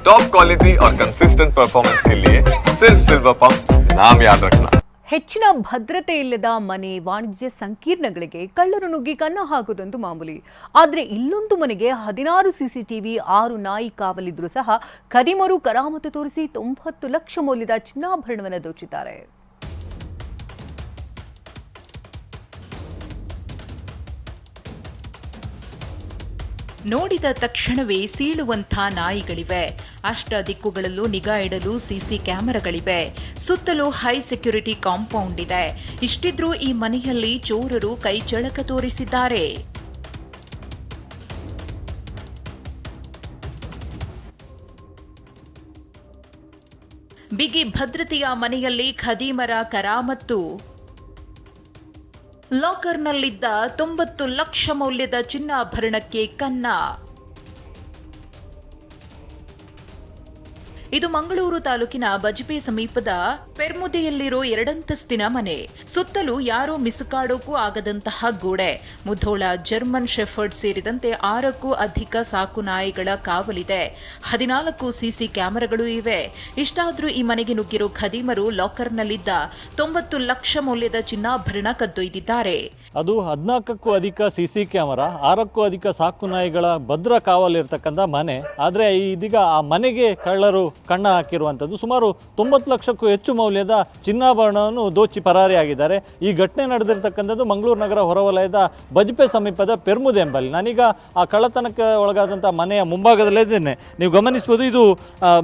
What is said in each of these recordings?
Top quality और consistent performance के लिए सिर्फ सिल्वर पंप नाम याद रखना ಹೆಚ್ಚಿನ ಭದ್ರತೆ ಇಲ್ಲದ ಮನೆ ವಾಣಿಜ್ಯ ಸಂಕೀರ್ಣಗಳಿಗೆ ಕಳ್ಳರು ನುಗ್ಗಿ ಕನ್ನ ಹಾಕುವುದಂತೂ ಮಾಮೂಲಿ ಆದರೆ ಇಲ್ಲೊಂದು ಮನೆಗೆ ಹದಿನಾರು ಸಿಸಿಟಿವಿ ಆರು ನಾಯಿ ಕಾವಲಿದ್ರೂ ಸಹ ಕದಿಮರು ಕರಾಮತು ತೋರಿಸಿ ತೊಂಬತ್ತು ಲಕ್ಷ ಮೌಲ್ಯದ ಚಿನ್ನಾಭರಣವನ್ನು ದೋಚಿದ್ದಾರೆ ನೋಡಿದ ತಕ್ಷಣವೇ ಸೀಳುವಂಥ ನಾಯಿಗಳಿವೆ. ಅಷ್ಟ ದಿಕ್ಕುಗಳಲ್ಲೂ ನಿಗಾ ಇಡಲು ಸಿಸಿ ಕ್ಯಾಮೆರಾಗಳಿವೆ. ಸುತ್ತಲೂ ಹೈ ಸೆಕ್ಯೂರಿಟಿ ಕಾಂಪೌಂಡ್ ಇದೆ. ಇಷ್ಟಿದ್ರೂ ಈ ಮನೆಯಲ್ಲಿ ಚೋರರು ಕೈ ಚಳಕ ತೋರಿಸಿದ್ದಾರೆ. ಬಿಗಿ ಭದ್ರತೆಯ ಮನೆಯಲ್ಲಿ ಖದೀಮರ ಕರಾಮತ್ತು. ಲಾಕರ್ನಲ್ಲಿದ್ದ ತೊಂಬತ್ತು ಲಕ್ಷ ಮೌಲ್ಯದ ಚಿನ್ನಾಭರಣಕ್ಕೆ ಕನ್ನ. ಇದು ಮಂಗಳೂರು ತಾಲೂಕಿನ ಬಜ್ಪೆ ಸಮೀಪದ ಪೆರ್ಮುದೆಯಲ್ಲಿರೋ ಎರಡಂತಸ್ತಿನ ಮನೆ. ಸುತ್ತಲೂ ಯಾರೂ ಮಿಸುಕಾಡೋಕೂ ಆಗದಂತಹ ಗೋಡೆ. ಮುಧೋಳ ಜರ್ಮನ್ ಶೆಫರ್ಡ್ ಸೇರಿದಂತೆ ಆರಕ್ಕೂ ಅಧಿಕ ಸಾಕು ನಾಯಿಗಳ ಕಾವಲಿದೆ. ಹದಿನಾಲ್ಕು ಸಿಸಿ ಕ್ಯಾಮೆರಾಗಳು ಇವೆ. ಇಷ್ಟಾದರೂ ಈ ಮನೆಗೆ ನುಗ್ಗಿರೋ ಖದೀಮರು ಲಾಕರ್ನಲ್ಲಿದ್ದ ತೊಂಬತ್ತು ಲಕ್ಷ ಮೌಲ್ಯದ ಚಿನ್ನಾಭರಣ ಕದ್ದೊಯ್ದಿದ್ದಾರೆ. ಅದು ಹದಿನಾಲ್ಕಕ್ಕೂ ಅಧಿಕ ಸಿ ಸಿ ಕ್ಯಾಮರಾ, ಆರಕ್ಕೂ ಅಧಿಕ ಸಾಕು ನಾಯಿಗಳ ಭದ್ರ ಕಾವಲಿರ್ತಕ್ಕಂಥ ಮನೆ. ಆದರೆ ಇದೀಗ ಆ ಮನೆಗೆ ಕಳ್ಳರು ಕಣ್ಣ ಹಾಕಿರುವಂಥದ್ದು. ಸುಮಾರು ತೊಂಬತ್ತು ಲಕ್ಷಕ್ಕೂ ಹೆಚ್ಚು ಮೌಲ್ಯದ ಚಿನ್ನಾಭರಣವನ್ನು ದೋಚಿ ಪರಾರಿಯಾಗಿದ್ದಾರೆ ಈ ಘಟನೆ ನಡೆದಿರ್ತಕ್ಕಂಥದ್ದು ಮಂಗಳೂರು ನಗರ ಹೊರವಲಯದ ಬಜ್ಪೆ ಸಮೀಪದ ಪೆರ್ಮುದೆ ಎಂಬಲ್ಲಿ. ನಾನೀಗ ಆ ಕಳ್ಳತನಕ್ಕೆ ಒಳಗಾದಂಥ ಮನೆಯ ಮುಂಭಾಗದಲ್ಲೇ ಇದ್ದೇನೆ. ನೀವು ಗಮನಿಸ್ಬೋದು ಇದು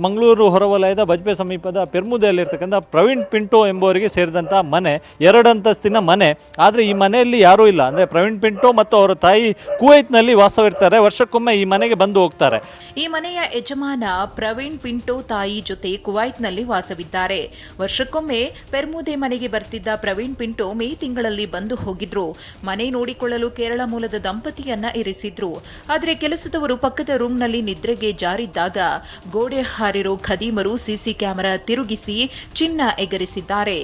ಮಂಗಳೂರು ಹೊರವಲಯದ ಬಜ್ಪೆ ಸಮೀಪದ ಪೆರ್ಮುದೆಯಲ್ಲಿರ್ತಕ್ಕಂಥ ಪ್ರವೀಣ್ ಪಿಂಟೋ ಎಂಬುವರಿಗೆ ಸೇರಿದಂಥ ಮನೆ, ಎರಡಂತಸ್ತಿನ ಮನೆ. ಆದರೆ ಈ ಮನೆಯಲ್ಲಿ ಯಾರೂ ಇಲ್ಲ. ಅಂದರೆ ಪ್ರವೀಣ್ ಪಿಂಟೋ ಮತ್ತು ಅವರ ತಾಯಿ ಕುವೈತ್ನಲ್ಲಿ ವಾಸವಿರ್ತಾರೆ. ವರ್ಷಕ್ಕೊಮ್ಮೆ ಈ ಮನೆಗೆ ಬಂದು ಹೋಗ್ತಾರೆ. ಈ ಮನೆಯ ಯಜಮಾನ ಪ್ರವೀಣ್ ಪಿಂಟೋ ತಾಯಿ ಜೊತೆ ಕುವೈತ್ನಲ್ಲಿ ವಾಸವಿದ್ದಾರೆ. ವರ್ಷಕ್ಕೊಮ್ಮೆ ಪೆರ್ಮುದೆ ಮನೆಗೆ ಬರ್ತಿದ್ದ ಪ್ರವೀಣ್ ಪಿಂಟೋ ಮೇ ತಿಂಗಳಲ್ಲಿ ಬಂದು ಹೋಗಿದ್ರು. ಮನೆ ನೋಡಿಕೊಳ್ಳಲು ಕೇರಳ ಮೂಲದ ದಂಪತಿಯನ್ನ ಇರಿಸಿದ್ರು. ಆದರೆ ಕೆಲಸದವರು ಪಕ್ಕದ ರೂಮ್ನಲ್ಲಿ ನಿದ್ರೆಗೆ ಜಾರಿದ್ದಾಗ ಗೋಡೆ ಹಾರಿರೋ ಖದೀಮರು ಸಿಸಿ ಕ್ಯಾಮೆರಾ ತಿರುಗಿಸಿ ಚಿನ್ನ ಎಗರಿಸಿದ್ದಾರೆ.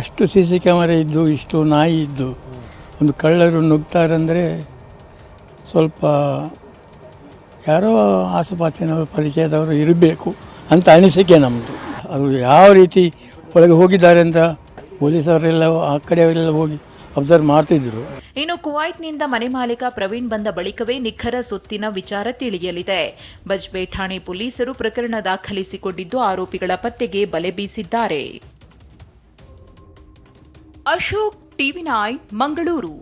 ಅಷ್ಟು ಸಿಸಿ ಕ್ಯಾಮರಾ ಇದ್ದು ಇಷ್ಟು ನಾಯಿ ಇದ್ದು ಒಂದು ಕಳ್ಳರು ನುಗ್ತಾರಂದರೆ ಸ್ವಲ್ಪ ಯಾರೋ ಆಸುಪಾಸಿನವರು ಪರಿಚಯದವರು ಇರಬೇಕು ಅಂತ ಅನಿಸಿಕೆ ನಮ್ಮದು ಅವರು ಯಾವ ರೀತಿ ಒಳಗೆ ಹೋಗಿದ್ದಾರೆ ಅಂತ ಪೊಲೀಸವರೆಲ್ಲ ಆ ಕಡೆಯವರೆಲ್ಲ ಹೋಗಿ ಅಬ್ಸರ್ವ್ ಮಾಡ್ತಿದ್ರು. ಇನ್ನು ಕುವೈತ್ನಿಂದ ಮನೆ ಮಾಲೀಕ ಪ್ರವೀಣ್ ಬಂದ ಬಳಿಕವೇ ನಿಖರ ಸುತ್ತಿನ ವಿಚಾರ ತಿಳಿಯಲಿದೆ. ಬಜ್ಬೆ ಠಾಣೆ ಪೊಲೀಸರು ಪ್ರಕರಣ ದಾಖಲಿಸಿಕೊಂಡಿದ್ದು ಆರೋಪಿಗಳ ಪತ್ತೆಗೆ ಬಲೆ ಬೀಸಿದ್ದಾರೆ. Ashok TV nine Mangaluru